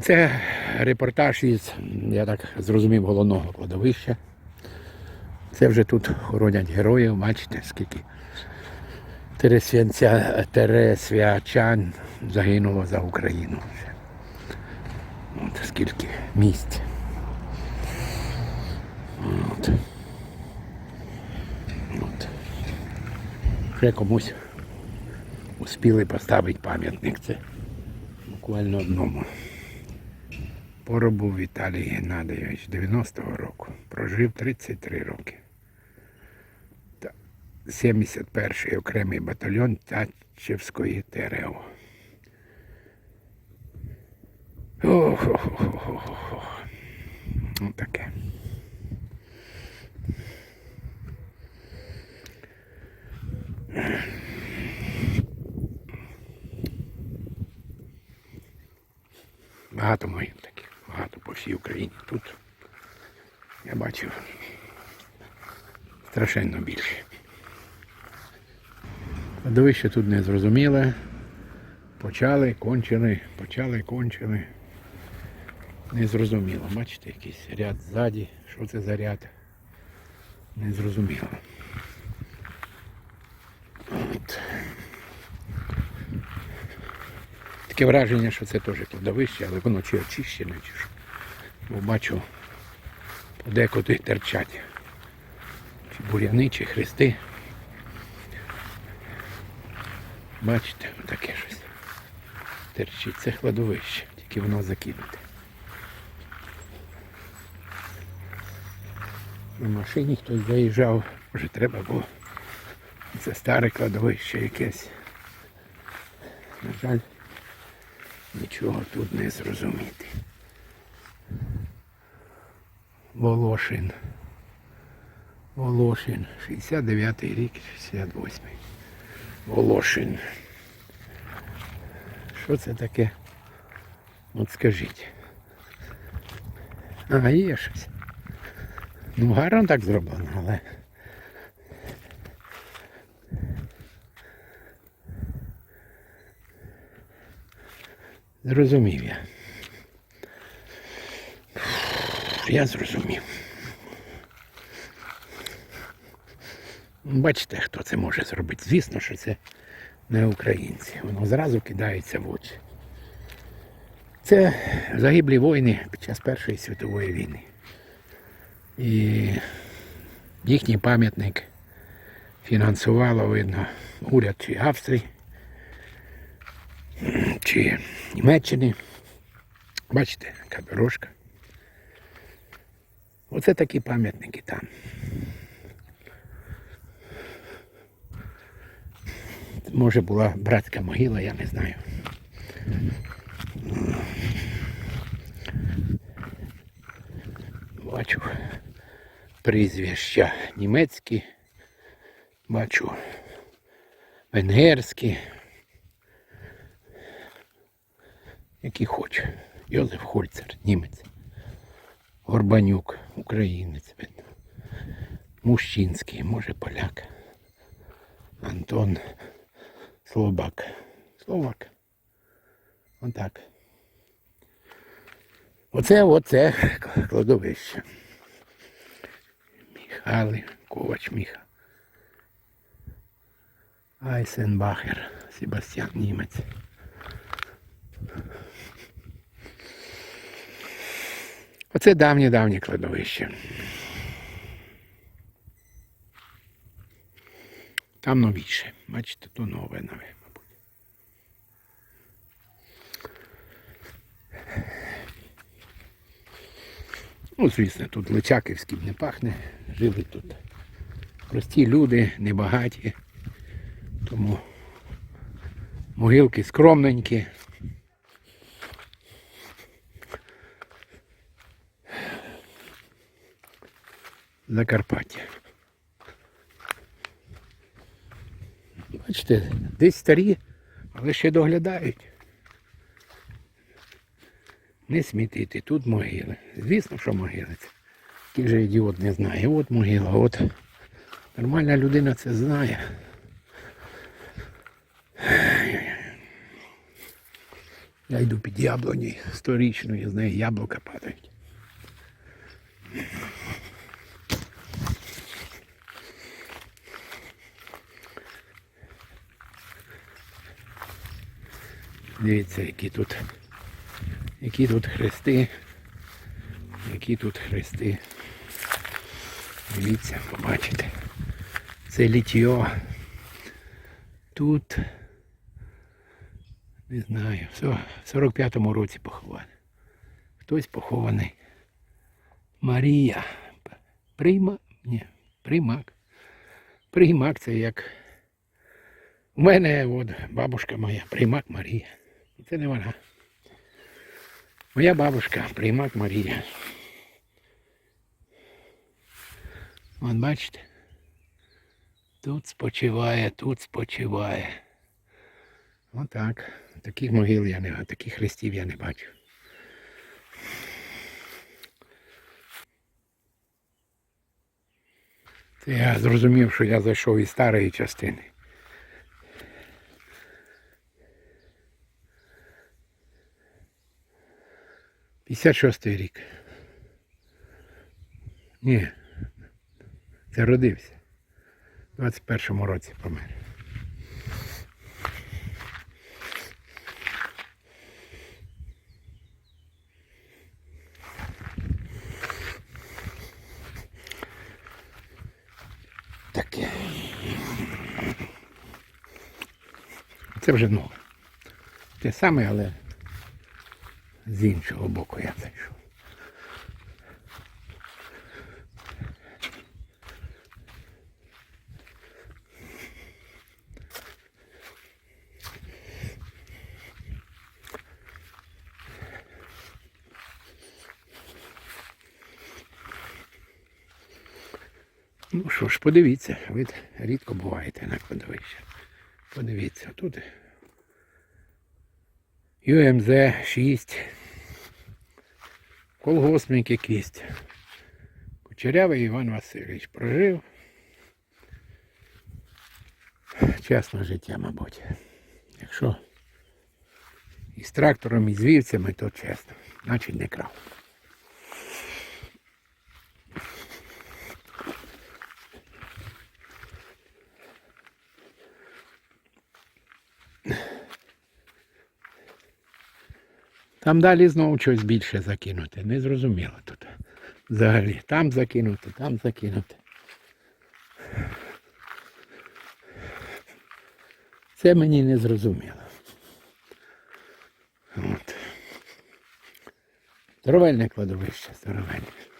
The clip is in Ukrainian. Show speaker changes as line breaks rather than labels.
Це репортаж із, я так зрозумів, головного кладовища. Це вже тут хоронять героїв, бачите, скільки тересвянця, тересвячан загинуло за Україну. От скільки місць. От. От. Вже комусь успіли поставити пам'ятник. Це буквально одному. Поробу Віталій Геннадійович 90-го року. Прожив 33 роки. Та 71-й окремий батальйон Тячівської ТРО. Ох, Ну таке. Багато таких, багато по всій Україні. Тут я бачив страшенно більше. Кладовище тут не зрозуміле. Почали, кончили, почали, кончили. Не зрозуміло. Бачите, якийсь ряд ззаді. Що це за ряд? Не зрозуміло. От. Таке враження, що це теж кладовище, але воно чи очищене, чи що. Бо бачу, подекуди терчать. Чи буряни, чи хрести. Бачите, таке щось. Терчить. Це кладовище, тільки воно закинуте. На машині хтось заїжджав, вже треба було. Це старе кладовище якесь. На жаль, нічого тут не зрозуміти. Волошин. Волошин. 69-й рік, 68-й. Волошин. Що це таке? От скажіть. А, є щось. Ну, гарно так зроблено, але. Зрозумів я. Я зрозумів. Бачите, хто це може зробити. Звісно, що це не українці. Воно зразу кидається в очі. Це загиблі воїни під час Першої світової війни. І їхній пам'ятник фінансувало, видно, уряд чи Австрії, чи Німеччини. Бачите, яка дорожка. Оце такі пам'ятники там. Може була братська могила, я не знаю. Бачу прізвища німецькі, бачу венгерські, які хочу. Йозеф Хольцер, німець. Горбанюк, українець. Мужчинський, може поляк. Антон Словак. Словак. Отак. Оце оце кладовище. Міхали, Ковач Міха. Айсенбахер, Себастьян Німець. Оце давнє-давнє кладовище. Там новіше. Бачите, то нове нове, мабуть. Ну, звісно, тут Личаківським не пахне. Жили тут прості люди, небагаті. Тому могилки скромненькі. Закарпаття. Бачите, десь старі, але ще доглядають. Не смітити, тут могили. Звісно, що могили. Це Який же ідіот не знає. От могила, от. Нормальна людина це знає. Я йду під яблунею сторічною, з неї яблука падають. Дивіться, які тут, які тут хрести, які тут хрести. Дивіться, побачите. Це літьо. Тут, не знаю, все, в 45-му році похований. Хтось похований. Марія. Прийма. Ні, приймак. Приймак це як. У мене от бабушка моя, приймак Марія. Це не вона. Моя бабушка, приймак Марія. Вон бачите? Тут спочиває, тут спочиває. Отак. Таких могил я не, таких хрестів я не бачив. Це я зрозумів, що я зайшов із старої частини. П'ятдесят шостий рік. Ні. Це родився. У 21-му році помер. Таке. Це вже нове. Те саме, але з іншого боку я зайшов. Ну що ж, подивіться, ви рідко буваєте на кладовищі. Подивіться, тут ЮМЗ 6, колгоспник якийсь. Кучерявий Іван Васильович прожив. Чесне життя, мабуть. Якщо із трактором, і з вівцями, то чесно. Значить не крав. Там далі знову щось більше закинути. Не зрозуміло тут. Взагалі. Там закинути, там закинути. Це мені не зрозуміло. От. Здоровельне кладовище, здоровельне.